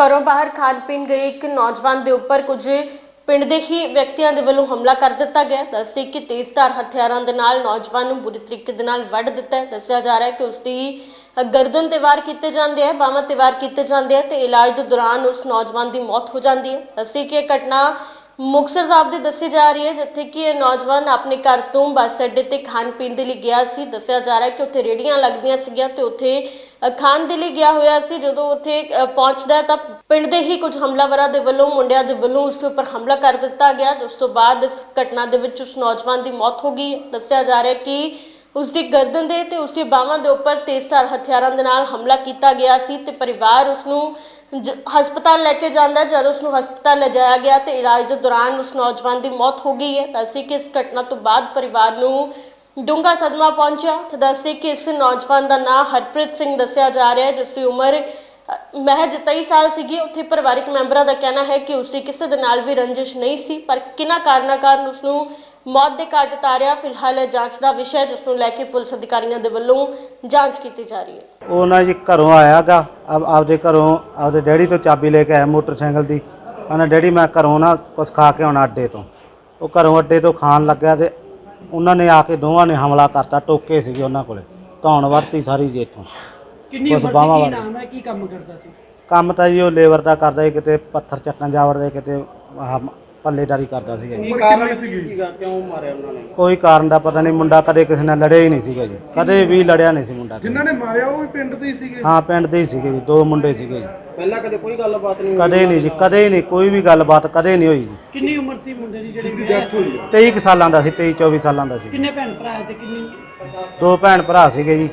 ਘਰੋਂ ਬਾਹਰ ਖਾਣ ਪੀਣ ਗਏ ਇੱਕ ਨੌਜਵਾਨ ਦੇ ਉੱਪਰ ਕੁਝ ਪਿੰਡ ਦੇ ਹੀ ਵਿਅਕਤੀਆਂ ਦੇ ਵੱਲੋਂ ਹਮਲਾ ਕਰ ਦਿੱਤਾ ਗਿਆ। ਦੱਸੇ ਕਿ ਤੇਜ਼ਧਾਰ ਹਥਿਆਰਾਂ ਦੇ ਨਾਲ ਨੌਜਵਾਨ ਨੂੰ ਬੁਰੀ ਤਰੀਕੇ ਦੇ ਨਾਲ ਵੱਢ ਦਿੱਤਾ ਹੈ। ਦੱਸਿਆ ਜਾ ਰਿਹਾ ਹੈ ਕਿ ਉਸ ਦੀ ਗਰਦਨ ਤੇ ਵਾਰ ਕੀਤੇ ਜਾਂਦੇ ਆ, ਬਾਹਾਂ ਤੇ ਵਾਰ ਕੀਤੇ ਜਾਂਦੇ ਆ ਤੇ ਇਲਾਜ ਦੇ ਦੌਰਾਨ ਉਸ ਨੌਜਵਾਨ ਦੀ ਮੌਤ ਹੋ ਜਾਂਦੀ ਹੈ। ਦੱਸੇ ਕਿ ਇਹ ਘਟਨਾ ਮੁਕਤਸਰ ਸਾਹਿਬ ਦੀ ਦੱਸੀ ਜਾ ਰਹੀ ਹੈ ਜਿੱਥੇ ਕਿ ਇਹ ਨੌਜਵਾਨ ਆਪਣੇ ਘਰ ਤੋਂ ਬੱਸ ਅੱਡੇ ਤੇ ਖਾਣ ਪੀਣ ਦੇ ਲਈ ਗਿਆ ਸੀ। ਦੱਸਿਆ ਜਾ ਰਿਹਾ ਹੈ ਕਿ ਉੱਥੇ ਰੇੜੀਆਂ ਲੱਗਦੀਆਂ ਸੀਗੀਆਂ ਤੇ ਉੱਥੇ ਅ, ਖਾਣ ਦੇ ਲਈ ਗਿਆ ਹੋਇਆ ਸੀ। ਜਦੋਂ ਉੱਥੇ ਅ, ਪਹੁੰਚਦਾ ਹੈ ਤਾਂ ਪਿੰਡ ਦੇ ਹੀ ਕੁਝ ਹਮਲਾਵਰਾਂ ਦੇ ਵੱਲੋਂ ਮੁੰਡਿਆਂ ਦੇ ਵੱਲੋਂ ਉਸ ਦੇ ਉੱਪਰ ਹਮਲਾ ਕਰ ਦਿੱਤਾ ਗਿਆ। ਉਸ ਤੋਂ ਬਾਅਦ ਇਸ ਘਟਨਾ ਦੇ ਵਿੱਚ ਉਸ ਨੌਜਵਾਨ ਦੀ ਮੌਤ ਹੋ ਗਈ। ਦੱਸਿਆ ਜਾ ਰਿਹਾ ਹੈ ਕਿ ਉਸ ਦੀ ਗਰਦਨ ਦੇ ਤੇ ਉਸ ਦੀ ਬਾਹਾਂ ਦੇ ਉੱਪਰ ਤੇਜ਼ਧਾਰ ਹਥਿਆਰਾਂ ਦੇ ਨਾਲ ਹਮਲਾ ਕੀਤਾ ਗਿਆ ਸੀ ਤੇ ਪਰਿਵਾਰ ਉਸ ਨੂੰ ਜ- ਹਸਪਤਾਲ ਲੈ ਕੇ ਜਾਂਦਾ ਹੈ। ਜਦ ਉਸ ਨੂੰ ਹਸਪਤਾਲ ਲਿਜਾਇਆ ਗਿਆ ਤੇ ਇਲਾਜ ਦੇ ਦੌਰਾਨ ਉਸ ਨੌਜਵਾਨ ਦੀ ਮੌਤ ਹੋ ਗਈ ਹੈ ਦੱਸੀ ਕਿ ਇਸ ਘਟਨਾ ਤੋਂ ਬਾਅਦ ਪਰਿਵਾਰ ਨੂੰ ਡੂੰਘਾ ਸਦਮਾ ਪਹੁੰਚਿਆ ਤੇ ਦੱਸੇ ਕਿ ਇਸ ਨੌਜਵਾਨ ਦਾ ਨਾਮ ਹਰਪ੍ਰੀਤ ਸਿੰਘ ਦੱਸਿਆ ਜਾ ਰਿਹਾ ਹੈ ਜਿਸ ਦੀ ਉਮਰ ਅ, ਮਹਿਜ 23 ਸਾਲ ਸੀਗੀ ਉੱਥੇ ਪਰਿਵਾਰਕ ਮੈਂਬਰਾਂ ਦਾ ਕਹਿਣਾ ਹੈ ਕਿ ਉਸ ਦੀ ਕਿਸੇ ਦੇ ਨਾਲ ਵੀ ਰੰਜਿਸ਼ ਨਹੀਂ ਸੀ ਪਰ ਕਿਨਾਂ ਕਾਰਨਾਂ ਕਾਰਨ ਉਸ ਨੂੰ ਮੌਤ ਦੇ ਘਾਟ ਉਤਾਰਿਆ। ਫਿਲਹਾਲ ਜਾਂਚ ਦਾ ਵਿਸ਼ਾ ਹੈ ਜਿਸ ਨੂੰ ਲੈ ਕੇ ਪੁਲਿਸ ਅਧਿਕਾਰੀਆਂ ਦੇ ਵੱਲੋਂ ਜਾਂਚ ਕੀਤੀ ਜਾ ਰਹੀ ਹੈ। ਉਹ ਨਾ ਜੀ ਘਰੋਂ ਆਇਆਗਾ ਆਪ ਆਪਦੇ ਘਰੋਂ ਆਪਦੇ ਡੈਡੀ ਤੋਂ ਚਾਬੀ ਲੈ ਕੇ ਆਇਆ ਮੋਟਰਸਾਈਕਲ ਦੀ। ਕਹਿੰਦਾ ਡੈਡੀ ਮੈਂ ਘਰੋਂ ਨਾ ਕੁਛ ਖਾ ਕੇ ਆਉਣਾ ਅੱਡੇ ਤੋਂ। ਉਹ ਘਰੋਂ ਅੱਡੇ ਤੋਂ ਖਾਣ ਲੱਗਿਆ ਤੇ ਉਹਨਾਂ ਨੇ ਆ ਕੇ ਦੋਵਾਂ ਨੇ ਹਮਲਾ ਕਰਤਾ ਟੋਕੇ ਸੀਗੇ ਉਹਨਾਂ ਕੋਲੇ। ਧੌਣ ਵਰਤੀ ਸਾਰੀ ਜੀ ਇੱਥੋਂ ਕਿੰਨੀ ਉਸ ਉਮਰ ਬਾਹਾਂ ਸੀ ਕੀ ਵਾਲੇ। ਨਾਮ ਹੈ? ਕੀ ਕੰਮ ਕਰਦਾ ਸੀ? ਕੰਮ ਤਾਂ ਜੀ ਉਹ ਲੇਬਰ ਦਾ ਕਰਦਾ ਸੀ ਕਿਤੇ ਪੱਥਰ ਚੱਕਣ ਜਾਵੜਦਾ ਸੀ, ਕਿਤੇ ਆਹ ਪੱਲੇਦਾਰੀ ਕਰਦਾ ਸੀਗਾ ਜੀ। ਕੀ ਕਾਰਨ ਸੀਗਾ? ਕਿਉਂ ਮਾਰਿਆ ਉਹਨਾਂ ਨੇ? ਕੋਈ ਕਾਰਨ ਦਾ ਪਤਾ ਨਹੀਂ ਮੁੰਡਾ ਕਦੇ ਕਿਸੇ ਨਾਲ ਲੜਿਆ ਹੀ ਨਹੀਂ ਸੀਗਾ ਜੀ। ਕਦੇ ਵੀ ਲੜਿਆ ਨਹੀਂ ਸੀ ਮੁੰਡਾ ਕਦੇ। ਜਿਨ੍ਹਾਂ ਨੇ ਮਾਰਿਆ ਉਹ ਵੀ ਪਿੰਡ ਦੇ ਹੀ ਸੀਗੇ? ਹਾਂ ਪਿੰਡ ਦੇ ਹੀ ਸੀਗੇ ਜੀ ਦੋ ਮੁੰਡੇ ਸੀਗੇ ਜੀ। ਪਹਿਲਾਂ ਕਦੇ ਕੋਈ ਗੱਲਬਾਤ ਨਹੀਂ ਕਦੇ ਨਹੀਂ ਜੀ ਕਦੇ ਨਹੀਂ ਕੋਈ ਵੀ ਗੱਲਬਾਤ ਕਦੇ ਨਹੀਂ ਹੋਈ ਜੀ। ਕਿੰਨੀ ਉਮਰ ਸੀ ਮੁੰਡੇ ਦੀ ਜਿਹੜੀ ਡੈਥ ਹੋਈ ਆ? 23 ਕੁ ਸਾਲਾਂ ਦਾ ਸੀ 23 24 ਸਾਲਾਂ ਦਾ ਸੀ। ਕਿੰਨੇ ਭੈਣ ਭਰਾ ਤੇ ਕਿੰਨੀ ਦੋ ਭੈਣ ਭਰਾ ਸੀਗੇ ਜੀ।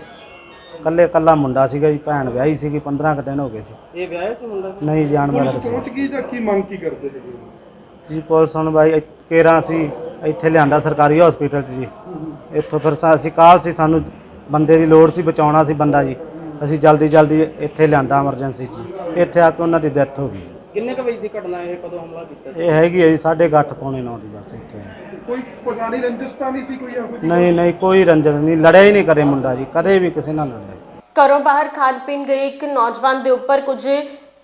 ਕੱਲੇ ਕੱਲਾ ਮੁੰਡਾ ਸੀਗਾ ਜੀ ਭੈਣ ਵਿਆਹੀ ਸੀਗੀ 15 ਕੁ ਦਿਨ ਹੋ ਗਏ ਸੀ। ਇਹ ਵਿਆਹ ਸੀ ਮੁੰਡਾ? ਨਹੀਂ ਜਾਣ ਵਾਲਾ ਪਹੁੰਚ ਗਈ ਜਾਂ ਕੀ ਮੰਗ ਕੀ ਕਰਦੇ ਸੀਗੇ? ਜੀ ਪੁਲਿਸ ਹੁਣ ਬਾਈ ਕੇਰਾ ਸੀ ਇੱਥੇ ਲਿਆਂਦਾ ਸਰਕਾਰੀ ਹਸਪੀਟਲ 'ਚ ਜੀ। ਇੱਥੋਂ ਫਿਰ ਸਾ- ਅਸੀਂ ਕਾਲ ਸੀ ਸਾਨੂੰ ਬੰਦੇ ਦੀ ਲੋੜ ਸੀ ਬਚਾਉਣਾ ਸੀ ਬੰਦਾ ਜੀ। ਅਸੀਂ ਜਲਦੀ ਜਲਦੀ ਇੱਥੇ ਲਿਆਂਦਾ ਐਮਰਜੈਂਸੀ 'ਚ ਜੀ। ਇੱਥੇ ਆ ਕੇ ਉਹਨਾਂ ਦੀ ਡੈਥ ਹੋ ਗਈ। ਕਿੰਨੇ ਕੁ ਵਜੇ ਦੀ ਘਟਨਾ ਇਹ? ਕਦੋਂ ਹਮਲਾ ਕੀਤਾ ਇਹ ਹੈਗੀ ਹੈ ਜੀ 8:30 ਪੌਣੇ 9 ਦੀ ਬਸ ਇੱਥੇ। ਕੋਈ ਪੁਰਾਣੀ ਰੰਜਿਸ਼ ਤਾਂ ਨਹੀਂ ਸੀ ਕੋਈ ਇਹੋ ਜਿਹੀ? ਨਹੀਂ ਨਹੀਂ ਕੋਈ ਰੰਜਨ ਨਹੀਂ। ਲੜਿਆ ਹੀ ਨਹੀਂ ਕਰੇ ਮੁੰਡਾ ਜੀ ਕਦੇ ਵੀ ਕਿਸੇ ਨਾਲ ਲੜਿਆ। ਘਰੋਂ ਬਾਹਰ ਖਾਣ ਪੀਣ ਗਏ ਇੱਕ ਨੌਜਵਾਨ ਦੇ ਉੱਪਰ ਕੁਝ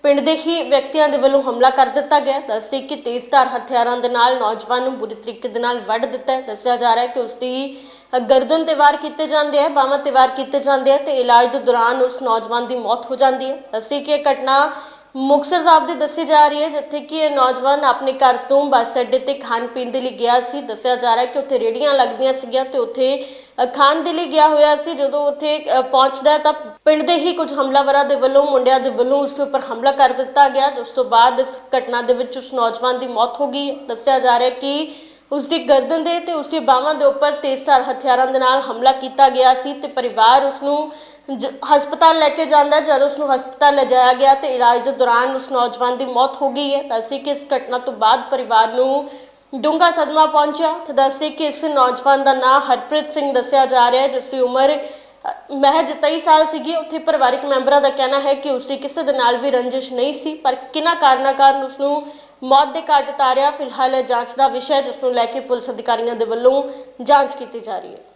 ਪਿੰਡ ਦੇ ਹੀ ਵਿਅਕਤੀਆਂ ਦੇ ਵੱਲੋਂ ਹਮਲਾ ਕਰ ਦਿੱਤਾ ਗਿਆ। ਦੱਸੇ ਕਿ ਤੇਜ਼ਧਾਰ ਹਥਿਆਰਾਂ ਦੇ ਨਾਲ ਨੌਜਵਾਨ ਨੂੰ ਬੁਰੀ ਤਰੀਕੇ ਦੇ ਨਾਲ ਵੱਢ ਦਿੱਤਾ ਹੈ। ਦੱਸਿਆ ਜਾ ਰਿਹਾ ਹੈ ਕਿ ਉਸ ਦੀ ਗਰਦਨ ਤੇ ਵਾਰ ਕੀਤੇ ਜਾਂਦੇ ਆ, ਬਾਹਾਂ ਤੇ ਵਾਰ ਕੀਤੇ ਜਾਂਦੇ ਆ ਤੇ ਇਲਾਜ ਦੇ ਦੌਰਾਨ ਉਸ ਨੌਜਵਾਨ ਦੀ ਮੌਤ ਹੋ ਜਾਂਦੀ ਹੈ। ਦੱਸੇ ਕਿ ਇਹ ਘਟਨਾ ਮੁਕਤਸਰ ਸਾਹਿਬ ਦੀ ਦੱਸੀ ਜਾ ਰਹੀ ਹੈ ਜਿੱਥੇ ਕਿ ਇਹ ਨੌਜਵਾਨ ਆਪਣੇ ਘਰ ਤੋਂ ਬੱਸ ਅੱਡੇ ਤੇ ਖਾਣ ਪੀਣ ਦੇ ਲਈ ਗਿਆ ਸੀ। ਦੱਸਿਆ ਜਾ ਰਿਹਾ ਹੈ ਕਿ ਉੱਥੇ ਰੇੜੀਆਂ ਲੱਗਦੀਆਂ ਸੀਗੀਆਂ ਤੇ ਉੱਥੇ ਅ, ਖਾਣ ਦੇ ਲਈ ਗਿਆ ਹੋਇਆ ਸੀ। ਜਦੋਂ ਉੱਥੇ ਅ, ਪਹੁੰਚਦਾ ਹੈ ਤਾਂ ਪਿੰਡ ਦੇ ਹੀ ਕੁਝ ਹਮਲਾਵਰਾਂ ਦੇ ਵੱਲੋਂ ਮੁੰਡਿਆਂ ਦੇ ਵੱਲੋਂ ਉਸ ਦੇ ਉੱਪਰ ਹਮਲਾ ਕਰ ਦਿੱਤਾ ਗਿਆ। ਉਸ ਤੋਂ ਬਾਅਦ ਇਸ ਘਟਨਾ ਦੇ ਵਿੱਚ ਉਸ ਨੌਜਵਾਨ ਦੀ ਮੌਤ ਹੋ ਗਈ। ਦੱਸਿਆ ਜਾ ਰਿਹਾ ਹੈ ਕਿ ਉਸ ਦੀ ਗਰਦਨ ਦੇ ਤੇ ਉਸ ਦੀ ਬਾਹਾਂ ਦੇ ਉੱਪਰ ਤੇਜ਼ਧਾਰ ਹਥਿਆਰਾਂ ਦੇ ਨਾਲ ਹਮਲਾ ਕੀਤਾ ਗਿਆ ਸੀ ਤੇ ਪਰਿਵਾਰ ਉਸ ਨੂੰ ਜ- ਹਸਪਤਾਲ ਲੈ ਕੇ ਜਾਂਦਾ ਹੈ। ਜਦ ਉਸ ਨੂੰ ਹਸਪਤਾਲ ਲਿਜਾਇਆ ਗਿਆ ਤੇ ਇਲਾਜ ਦੇ ਦੌਰਾਨ ਉਸ ਨੌਜਵਾਨ ਦੀ ਮੌਤ ਹੋ ਗਈ ਹੈ। ਦੱਸੀ ਕਿ ਇਸ ਘਟਨਾ ਤੋਂ ਬਾਅਦ ਪਰਿਵਾਰ ਨੂੰ ਡੂੰਘਾ ਸਦਮਾ ਪਹੁੰਚਿਆ। ਤੇ ਦੱਸੇ ਕਿ ਇਸ ਨੌਜਵਾਨ ਦਾ ਨਾਮ ਹਰਪ੍ਰੀਤ ਸਿੰਘ ਦੱਸਿਆ ਜਾ ਰਿਹਾ ਹੈ ਜਿਸ ਦੀ ਉਮਰ ਅ, ਮਹਿਜ 23 ਸਾਲ ਸੀਗੀ। ਉੱਥੇ ਪਰਿਵਾਰਕ ਮੈਂਬਰਾਂ ਦਾ ਕਹਿਣਾ ਹੈ ਕਿ ਉਸ ਦੀ ਕਿਸੇ ਦੇ ਨਾਲ ਵੀ ਰੰਜਿਸ਼ ਨਹੀਂ ਸੀ ਪਰ ਕਿਨਾਂ ਕਾਰਨਾਂ ਕਾਰਨ ਉਸ ਨੂੰ ਮੌਤ ਦੇ ਘਾਟ ਉਤਾਰਿਆ ਫਿਲਹਾਲ ਇਹ ਜਾਂਚ ਦਾ ਵਿਸ਼ਾ ਹੈ ਜਿਸ ਨੂੰ ਲੈ ਕੇ ਪੁਲਿਸ ਅਧਿਕਾਰੀਆਂ ਦੇ ਵੱਲੋਂ ਜਾਂਚ ਕੀਤੀ ਜਾ ਰਹੀ ਹੈ।